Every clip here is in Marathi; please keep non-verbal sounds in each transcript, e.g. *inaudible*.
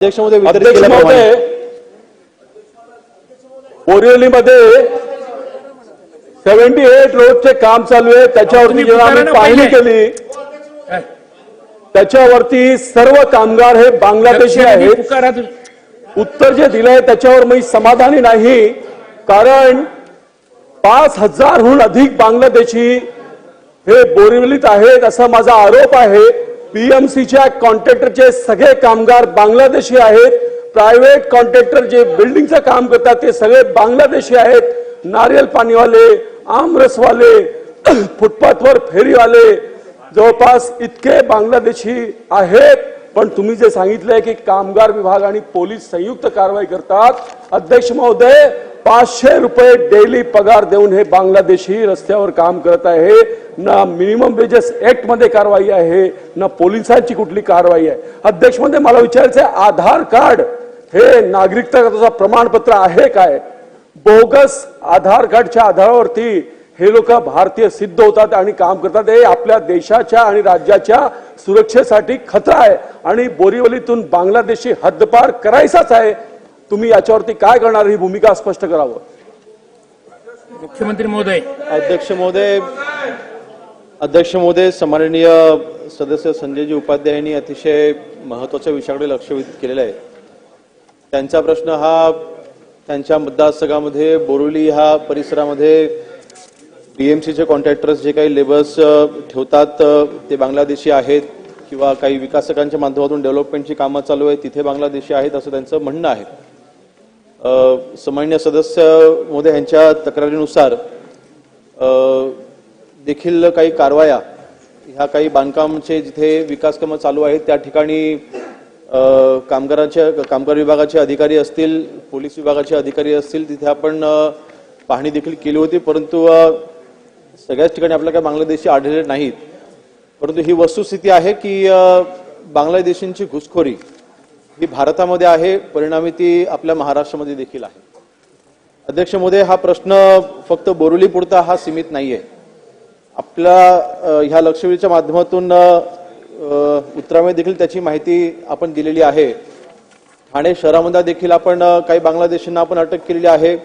अध्यक्षमध्ये वितरित अध्यक्ष महोदय बोरिवलीमध्ये सेव्हन्टी एट रोडचे काम चालू आहे त्याच्यावरती जेव्हा आम्ही पाहणी पहिले. केली त्याच्यावरती सर्व कामगार हे बांगलादेशी आहेत. उत्तर जे दिलंय त्याच्यावर मी समाधानी नाही कारण पाच हजारहून अधिक बांगलादेशी हे बोरिवलीत आहेत असा माझा आरोप आहे पीएमसीच्या कॉन्ट्रॅक्टरचे सगळे कामगार बांगलादेशी आहेत. प्रायव्हेट कॉन्ट्रॅक्टर जे बिल्डिंगचं काम करतात ते सगळे बांगलादेशी आहेत. नारियल पाणीवाले आमरसवाले *clears throat* फुटपाथवर फेरीवाले जवळपास इतके बांगलादेशी आहेत. पण तुम्ही जे सांगितलंय की कामगार विभाग आणि पोलीस संयुक्त कारवाई करतात. अध्यक्ष महोदय पाचशे रुपये डेली पगार देऊन हे बांगलादेशी रस्त्यावर काम करत आहे. ना मिनिमम वेजेस ऍक्टमध्ये कारवाई आहे ना पोलिसांची कुठली कारवाई आहे. अध्यक्षमध्ये मला विचारायचं आहे आधार कार्ड हे नागरिकता प्रमाणपत्र आहे काय? बोगस आधार कार्डच्या आधारावरती हे लोक भारतीय सिद्ध होतात आणि काम करतात. हे आपल्या देशाच्या आणि राज्याच्या सुरक्षेसाठी खतरा आहे. आणि बोरिवलीतून बांगलादेशी हद्दपार करायचाच आहे. तुम्ही याच्यावरती काय करणार ही भूमिका स्पष्ट करावं? मुख्यमंत्री महोदय. अध्यक्ष महोदय अध्यक्ष महोदय सन्माननीय सदस्य संजयजी उपाध्याय यांनी अतिशय महत्त्वाच्या विषयाकडे लक्ष वेधित केलेलं आहे. त्यांचा प्रश्न हा त्यांच्या मतदारसंघामध्ये बोरिवली ह्या परिसरामध्ये बीएमसीचे कॉन्ट्रॅक्टर्स जे काही लेबर्स ठेवतात ते बांगलादेशी आहेत किंवा काही विकासकांच्या माध्यमातून डेव्हलपमेंटची कामं चालू आहेत तिथे बांगलादेशी आहेत असं त्यांचं म्हणणं आहे. सन्मान्य सदस्य महोदय यांच्या तक्रारीनुसार देखील काही कारवाया ह्या काही बांधकामचे जिथे विकासकामं चालू आहेत त्या ठिकाणी कामगारांच्या कामगार विभागाचे अधिकारी असतील पोलीस विभागाचे अधिकारी असतील तिथे आपण पाहणी देखील केली होती परंतु सगळ्याच ठिकाणी आपल्याला काही बांगलादेशी आढळले नाहीत. परंतु ही वस्तुस्थिती आहे की बांगलादेशींची घुसखोरी ही भारतामध्ये आहे परिणामी ती आपल्या महाराष्ट्रामध्ये देखील आहे. अध्यक्ष मोदय हा प्रश्न फक्त बोरुली पुरता हा सीमित नाहीये. आपल्या ह्या लक्षवेधीच्या माध्यमातून उत्तरामध्ये देखील त्याची माहिती आपण दिलेली आहे. ठाणे शहरामध्ये देखील आपण काही बांगलादेशींना आपण अटक केलेली आहे.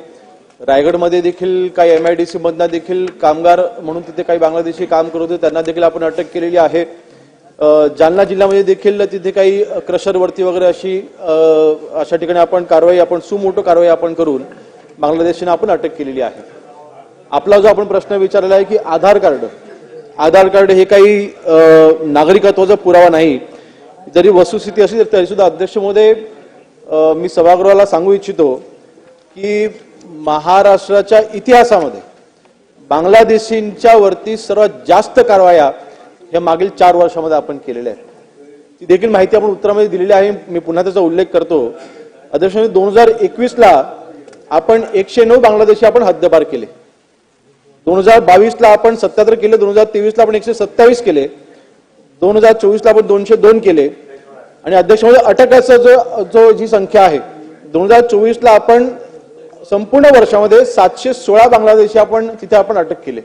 रायगडमध्ये देखील काही एम आय डी सी देखील कामगार म्हणून तिथे काही बांगलादेशी काम करत होते त्यांना देखील आपण अटक केलेली आहे. जालना जिल्ह्यामध्ये देखील तिथे काही क्रशरवरती वगैरे अशी अशा ठिकाणी आपण कारवाई आपण सुमोटो कारवाई आपण करून बांगलादेशने आपण अटक केलेली आहे. आपला जो आपण प्रश्न विचारलेला आहे की आधार कार्ड आधार कार्ड हे काही नागरिकत्वाचा पुरावा नाही. जरी वस्तुस्थिती असली तरी सुद्धा अध्यक्ष मी सभागृहाला सांगू इच्छितो की महाराष्ट्राच्या इतिहासामध्ये बांगलादेशींच्या वरती सर्वात जास्त कारवाया ह्या मागील चार वर्षामध्ये आपण केलेल्या आहेत. ती देखील माहिती आपण उत्तरामध्ये दिलेली आहे. मी पुन्हा त्याचा उल्लेख करतो. अध्यक्ष दोन हजार एकवीसला आपण एकशे नऊ बांगलादेशी आपण हद्दपार केले. दोन हजार बावीसला आपण सत्याहत्तर केले. दोन हजार तेवीसला आपण एकशे सत्तावीस केले. दोन हजार चोवीसला आपण दोनशे दोन केले. आणि अध्यक्ष अटकाचा जो जो जी संख्या आहे दोन हजार चोवीसला आपण संपूर्ण वर्षामध्ये सातशे सोळा बांगलादेशी आपण तिथे आपण अटक केले.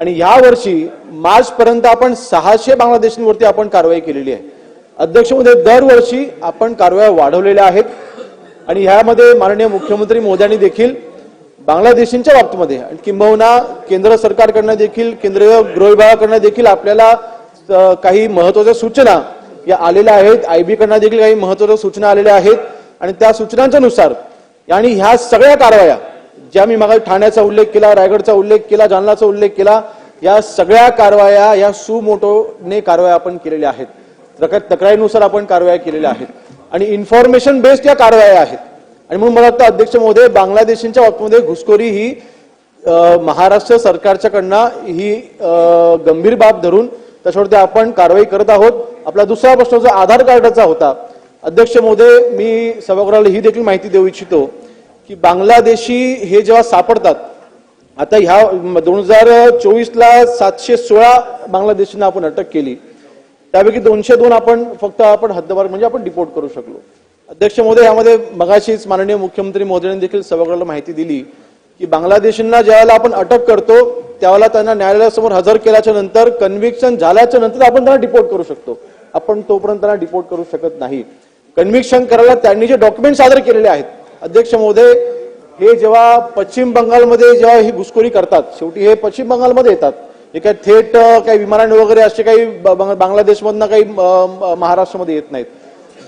आणि ह्या वर्षी मार्च पर्यंत आपण सहाशे बांगलादेशींवरती आपण कारवाई केलेली आहे. अध्यक्ष महोदय दरवर्षी आपण कारवाया वाढवलेल्या आहेत. आणि ह्यामध्ये माननीय मुख्यमंत्री मोद्यांनी देखील बांगलादेशींच्या बाबतीमध्ये आणि किंबहुना केंद्र सरकारकडनं देखील केंद्रीय गृह विभागाकडनं देखील आपल्याला काही महत्त्वाच्या सूचना या आलेल्या आहेत. आय बीकडनं देखील काही महत्त्वाच्या सूचना आलेल्या आहेत. आणि त्या सूचनांच्या नुसार आणि ह्या सगळ्या कारवाया ज्या मी मागे ठाण्याचा उल्लेख केला रायगडचा उल्लेख केला जालनाचा उल्लेख केला या सगळ्या कारवाया या सुमोटोने कारवाया आपण केलेल्या आहेत. तक्रारीनुसार आपण कारवाया केलेल्या आहेत. आणि इन्फॉर्मेशन बेस्ड या कारवाया आहेत. आणि म्हणून मला वाटतं अध्यक्ष महोदय बांगलादेशींच्या बाबतीमध्ये घुसखोरी ही महाराष्ट्र सरकारच्याकडनं ही गंभीर बाब धरून त्याच्यावरती आपण कारवाई करत आहोत. आपला दुसरा प्रश्न जो आधार कार्डाचा होता अध्यक्ष महोदय मी सभागृहाला ही देखील माहिती देऊ इच्छितो. की बांगलादेशी हे जेव्हा सापडतात आता ह्या दोन हजार चोवीसला सातशे सोळा बांगलादेशींना आपण अटक केली. त्यापैकी दोनशे दोन आपण फक्त आपण हद्दभार म्हणजे आपण डिपोर्ट करू शकलो. अध्यक्ष महोदय यामध्ये मगाशीच माननीय मुख्यमंत्री मोदयांनी देखील सभागृहाला माहिती दिली की बांगलादेशींना ज्यावेळेला आपण अटक करतो त्यावेळेला त्यांना न्यायालयासमोर हजर केल्याच्यानंतर कन्व्हिक्शन झाल्याच्यानंतर आपण त्यांना डिपोर्ट करू शकतो. आपण तोपर्यंत त्यांना डिपोर्ट करू शकत नाही. कन्व्हिक्शन करायला त्यांनी जे डॉक्युमेंट सादर केलेले आहेत अध्यक्ष महोदय हे जेव्हा पश्चिम बंगालमध्ये जेव्हा ही घुसखोरी करतात शेवटी हे पश्चिम बंगालमध्ये येतात. हे काय थेट काही विमानाने वगैरे असे काही बंग- बांगलादेशमधनं काही म- महाराष्ट्रामध्ये येत नाहीत.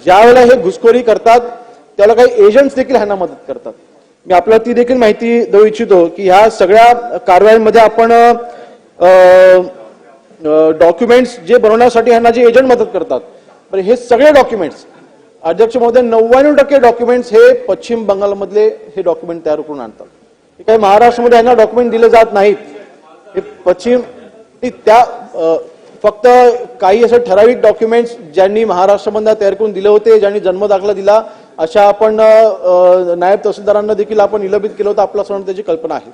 ज्यावेळेला हे घुसखोरी करतात त्याला काही एजंट्स देखील ह्यांना मदत करतात. मी आपल्याला ती देखील माहिती देऊ इच्छितो की ह्या सगळ्या कारवायांमध्ये आपण डॉक्युमेंट्स जे बनवण्यासाठी ह्यांना जे एजंट मदत करतात पण हे सगळे डॉक्युमेंट्स अध्यक्ष महोदय नव्याण्णव टक्के डॉक्युमेंट्स हे पश्चिम बंगालमधले हे डॉक्युमेंट तयार करून आणतात. हे काही महाराष्ट्रामध्ये यांना डॉक्युमेंट दिले जात नाहीत. हे पश्चिम त्या फक्त काही असे ठराविक डॉक्युमेंट्स ज्यांनी महाराष्ट्रामधनं तयार करून दिले होते ज्यांनी जन्मदाखला दिला अशा आपण नायब तहसीलदारांना देखील आपण निलंबित केलं होतं आपला सण त्याची कल्पना आहे.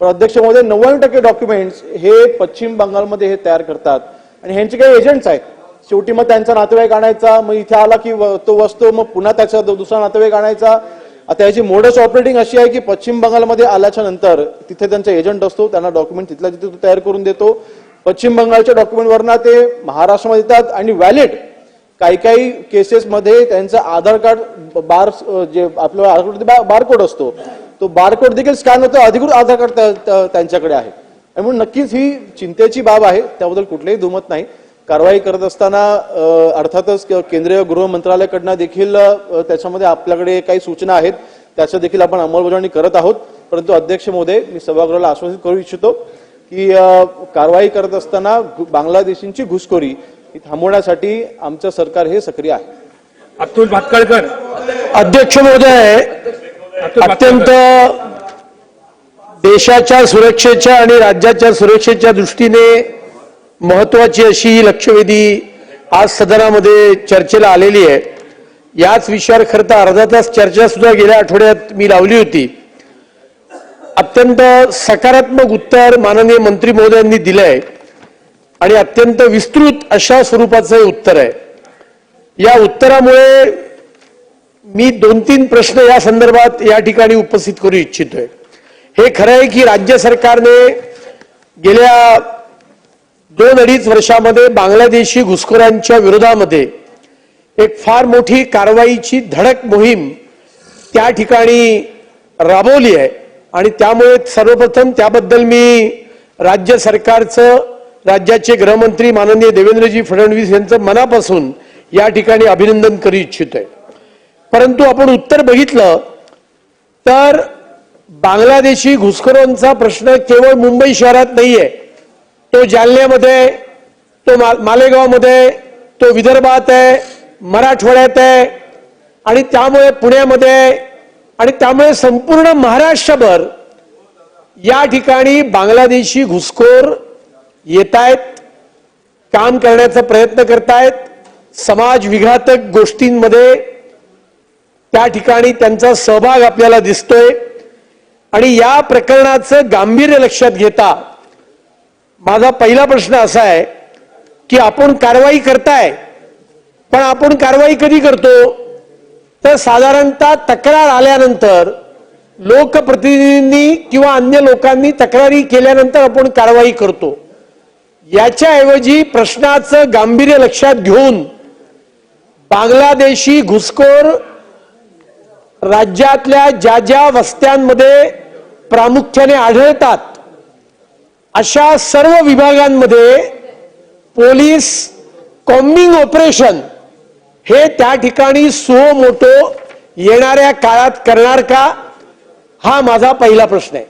पण अध्यक्ष महोदय नव्याण्णव टक्के डॉक्युमेंट्स हे पश्चिम बंगालमध्ये हे तयार करतात. आणि ह्यांचे काही एजंट्स आहेत. शेवटी मग त्यांचा नातेवाईक आणायचा मग इथे आला की व- तो वसतो मग पुन्हा त्याचा दुसरा नातेवाईक आणायचा. आता याची मोडस ऑपरेटिंग अशी आहे की पश्चिम बंगालमध्ये आल्याच्यानंतर तिथे त्यांचा एजंट असतो त्यांना डॉक्युमेंट तिथल्या तिथे तो तयार करून देतो. पश्चिम बंगालच्या डॉक्युमेंटवरनं ते महाराष्ट्रामध्ये येतात आणि व्हॅलिड काही काही केसेसमध्ये त्यांचं आधार कार्ड बार जे आपलं आधार कार्ड बारकोड असतो. तो बारकोड देखील स्कॅन होतो अधिकृत आधार कार्ड त्या- त्यांच्याकडे आहे. आणि म्हणून नक्कीच ही चिंतेची बाब आहे त्याबद्दल कुठलेही दुमत नाही. कारवाई करत असताना अर्थातच केंद्रीय गृह मंत्रालयाकडनं देखील त्याच्यामध्ये आपल्याकडे काही सूचना आहेत त्याच्या देखील आपण अंमलबजावणी करत आहोत. परंतु अध्यक्ष महोदय मी सभागृहाला आश्वासित करू इच्छितो की कारवाई करत असताना बांगलादेशींची घुसखोरी ही थांबवण्यासाठी आमचं सरकार हे सक्रिय आहे. अतुल भातखळकर अध्यक्ष महोदय अत्यंत देशाच्या सुरक्षेच्या आणि राज्याच्या सुरक्षेच्या दृष्टीने महत्वाची अशी ही लक्षवेधी आज सदनामध्ये चर्चेला आलेली आहे. याच विषयावर खरं तर अर्धा तास चर्चा सुद्धा गेल्या आठवड्यात मी लावली होती. अत्यंत सकारात्मक उत्तर माननीय मंत्री महोदयांनी दिलंय आणि अत्यंत विस्तृत अशा स्वरूपाचं हे उत्तर आहे. या उत्तरामुळे मी दोन तीन प्रश्न या संदर्भात या ठिकाणी उपस्थित करू इच्छितोय. हे खरं आहे की राज्य सरकारने गेल्या दोन अडीच वर्षामध्ये बांगलादेशी घुसखोरांच्या विरोधामध्ये एक फार मोठी कारवाईची धडक मोहीम त्या ठिकाणी राबवली आहे. आणि त्यामुळे सर्वप्रथम त्याबद्दल मी राज्य सरकारचं राज्याचे गृहमंत्री माननीय देवेंद्रजी फडणवीस यांचं मनापासून या ठिकाणी अभिनंदन करू इच्छितोय. परंतु आपण उत्तर बघितलं तर बांगलादेशी घुसखोरांचा प्रश्न केवळ मुंबई शहरात नाही आहे तो जालन्यामध्ये तो मा- मालेगावमध्ये तो विदर्भात आहे मराठवाड्यात आहे आणि त्यामुळे पुण्यामध्ये आहे आणि त्यामुळे संपूर्ण महाराष्ट्रभर या ठिकाणी बांगलादेशी घुसखोर येत आहेत काम करण्याचा प्रयत्न करतायत समाज विघातक गोष्टींमध्ये त्या ठिकाणी त्यांचा सहभाग आपल्याला दिसतोय. आणि या प्रकरणाचं गांभीर्य लक्षात घेता माझा पहिला प्रश्न असा आहे की आपण कारवाई करताय पण आपण कारवाई कधी करतो? तर साधारणतः तक्रार आल्यानंतर लोकप्रतिनिधींनी किंवा अन्य लोकांनी तक्रारी केल्यानंतर आपण कारवाई करतो. याच्याऐवजी प्रश्नाचं गांभीर्य लक्षात घेऊन बांगलादेशी घुसखोर राज्यातल्या ज्या ज्या वस्त्यांमध्ये प्रामुख्याने आढळतात अशा सर्व विभागांमध्ये पोलीस कॉम्बिंग ऑपरेशन हे त्या ठिकाणी सो मोठो येणाऱ्या काळात करणार का? हा माझा पहिला प्रश्न आहे.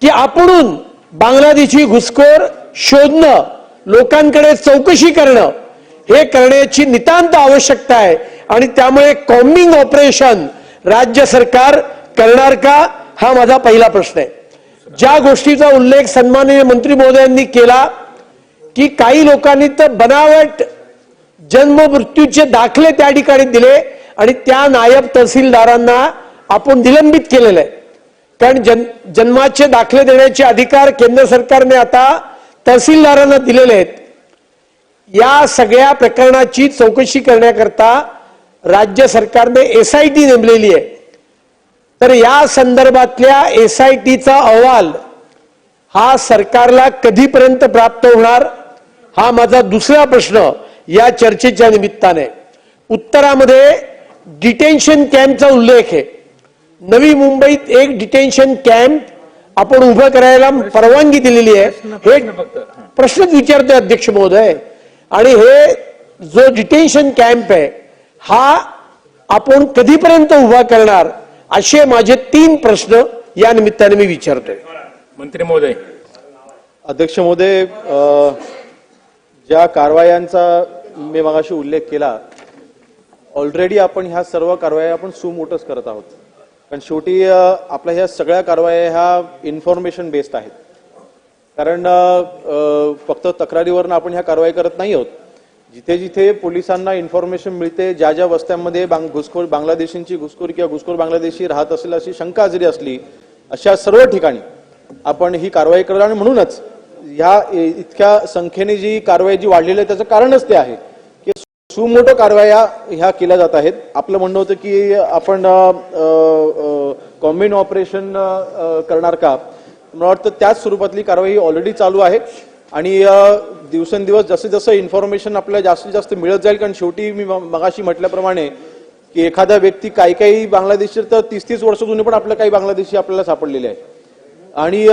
की आपणून बांगलादेशी घुसखोर शोधणं लोकांकडे चौकशी करणं हे करण्याची नितांत आवश्यकता आहे आणि त्यामुळे कॉम्बिंग ऑपरेशन राज्य सरकार करणार का? हा माझा पहिला प्रश्न आहे. ज्या गोष्टीचा उल्लेख सन्माननीय मंत्री महोदयांनी केला की काही लोकांनी तर बनावट जन्म मृत्यूचे दाखले त्या ठिकाणी दिले आणि त्या नायब तहसीलदारांना आपण निलंबित केलेलं आहे. कारण जन जन्माचे दाखले देण्याचे अधिकार केंद्र सरकारने आता तहसीलदारांना दिलेले आहेत. या सगळ्या प्रकरणाची चौकशी करण्याकरता राज्य सरकारने एसआयटी नेमलेली आहे. तर या संदर्भातल्या एसआयटीचा अहवाल हा सरकारला कधीपर्यंत प्राप्त होणार? हा माझा दुसरा प्रश्न या चर्चेच्या निमित्ताने. उत्तरामध्ये डिटेन्शन कॅम्पचा उल्लेख आहे. नवी मुंबईत एक डिटेन्शन कॅम्प आपण उभं करायला परवानगी दिलेली आहे. हे हा. प्रश्नच विचारतोय अध्यक्ष महोदय. आणि हे जो डिटेन्शन कॅम्प आहे हा आपण कधीपर्यंत उभा करणार? असे माझे तीन प्रश्न या निमित्ताने मी विचारतोय. मंत्री महोदय. अध्यक्ष महोदय ज्या कारवायांचा मी मगाशी उल्लेख केला ऑलरेडी आपण ह्या सर्व कारवाया आपण सुमोटच करत आहोत. कारण शेवटी आपल्या ह्या सगळ्या कारवाया ह्या इन्फॉर्मेशन बेस्ड आहेत. कारण फक्त तक्रारीवरनं आपण ह्या कारवाई करत नाही आहोत. जिथे जिथे पोलिसांना इन्फॉर्मेशन मिळते ज्या ज्या वस्त्यांमध्ये बांग घुसखोर बांगलादेशींची घुसखोर किंवा घुसखोर बांगलादेशी राहत असेल अशी शंका जरी असली अशा सर्व ठिकाणी आपण ही कारवाई करतो आणि म्हणूनच ह्या इतक्या संख्येने जी कारवाई जी वाढलेली आहे त्याचं कारणच ते आहे की सुमोठो कारवाया ह्या केल्या जात आहेत. आपलं म्हणणं होतं की आपण कॉम्बिन ऑपरेशन करणार का? मला वाटतं त्याच स्वरूपातली कारवाई ऑलरेडी चालू आहे. आणि दिवसेंदिवस जसं जसं इन्फॉर्मेशन आपल्याला जास्तीत जास्त मिळत जाईल कारण शेवटी मी म- मगाशी म्हटल्याप्रमाणे की एखादा व्यक्ती काही काही बांगलादेशी तर तीस तीस वर्ष जुने पण आपल्या काही बांगलादेशी आपल्याला सापडलेले आहे. आणि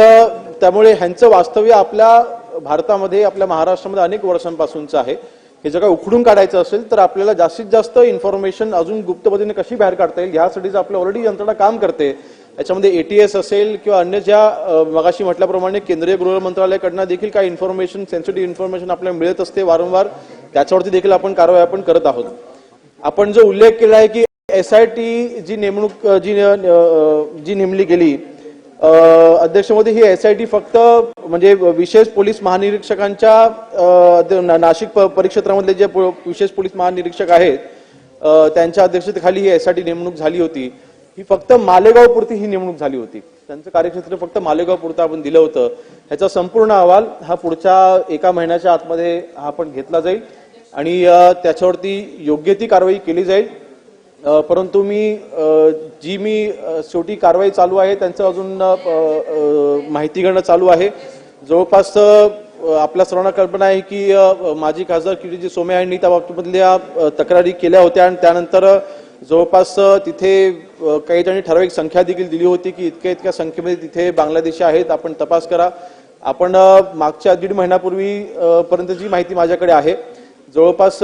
त्यामुळे ह्यांचं वास्तव्य आपल्या भारतामध्ये आपल्या महाराष्ट्रामध्ये अनेक वर्षांपासूनचं आहे. हे जर का उखडून काढायचं असेल तर आपल्याला जास्तीत जास्त इन्फॉर्मेशन अजून गुप्त पद्धतीने कशी बाहेर काढता येईल ह्यासाठीच आपलं ऑलरेडी यंत्रणा काम करते. याच्यामध्ये एटीएस असेल किंवा अन्य ज्या मगाशी म्हटल्याप्रमाणे केंद्रीय गृह मंत्रालयाकडनं देखील काही इन्फॉर्मेशन सेन्सिटिव्ह इन्फॉर्मेशन आपल्याला मिळत असते वारंवार. त्याच्यावरती देखील आपण कारवाई आपण करत आहोत. आपण जो उल्लेख केला आहे की एस आय टी जी नेमणूक जी जी नेमली गेली अध्यक्षमध्ये अध्यक्ष मोदी ही एस आय टी फक्त म्हणजे विशेष पोलीस महानिरीक्षकांच्या ना- नाशिक प- परिक्षेत्रामधले जे विशेष पोलीस महानिरीक्षक आहेत त्यांच्या अध्यक्षतेखाली ही एस आय टी नेमणूक झाली होती. ही फक्त मालेगाव पुरती ही नेमणूक झाली होती. त्यांचं कार्यक्षेत्र फक्त मालेगाव पुरतं आपण दिलं होतं. ह्याचा संपूर्ण अहवाल हा पुढच्या एका महिन्याच्या आतमध्ये हा आपण घेतला जाईल. आणि त्याच्यावरती योग्य ती कारवाई केली जाईल. परंतु मी जी मी शेवटी कारवाई चालू आहे त्यांचं अजून माहिती घेणं चालू आहे. जवळपास आपल्या सर्वांना कल्पना आहे की माजी खासदार किरीजी सोमे यांनी त्या बाबतीमधल्या तक्रारी केल्या होत्या. आणि त्यानंतर जवळपास तिथे काही जणांनी ठराविक संख्या देखील दिली होती की इतक्या इतक्या संख्येमध्ये तिथे बांगलादेशी आहेत. आपण तपास करा. आपण मागच्या दीड महिन्यापूर्वी पर्यंतची माहिती माझ्याकडे आहे जवळपास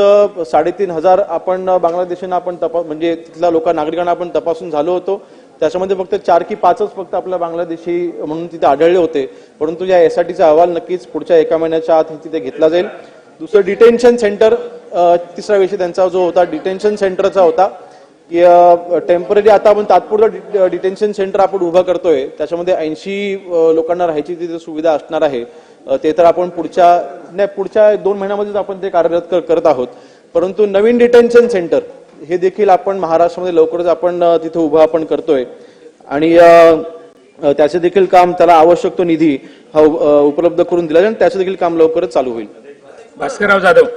साडेतीन हजार आपण बांगलादेशांना आपण तपास म्हणजे तिथल्या लोक नागरिकांना आपण तपासून झालो होतो. त्याच्यामध्ये फक्त चार की पाचच फक्त आपल्या बांगलादेशी म्हणून तिथे आढळले होते. परंतु या एसआयटीचा अहवाल नक्कीच पुढच्या एका महिन्याच्या आत तिथे घेतला जाईल. दुसरं डिटेन्शन सेंटर तिसरा विषय त्यांचा जो होता डिटेन्शन सेंटरचा होता. टेंपररी आता आपण तात्पुरतं डिटेन्शन सेंटर आपण उभं करतोय. त्याच्यामध्ये ऐंशी लोकांना राहायची तिथे सुविधा असणार आहे. ते तर आपण पुढच्या नाही पुढच्या दोन महिन्यामध्येच आपण ते कार्यरत करत आहोत. परंतु नवीन डिटेन्शन सेंटर हे देखील आपण महाराष्ट्रामध्ये लवकरच आपण तिथे उभं आपण करतोय. आणि त्याचे देखील काम त्याला आवश्यक तो निधी हा उपलब्ध करून दिला जाईल त्याचं देखील काम लवकरच चालू होईल. भास्करराव जाधव.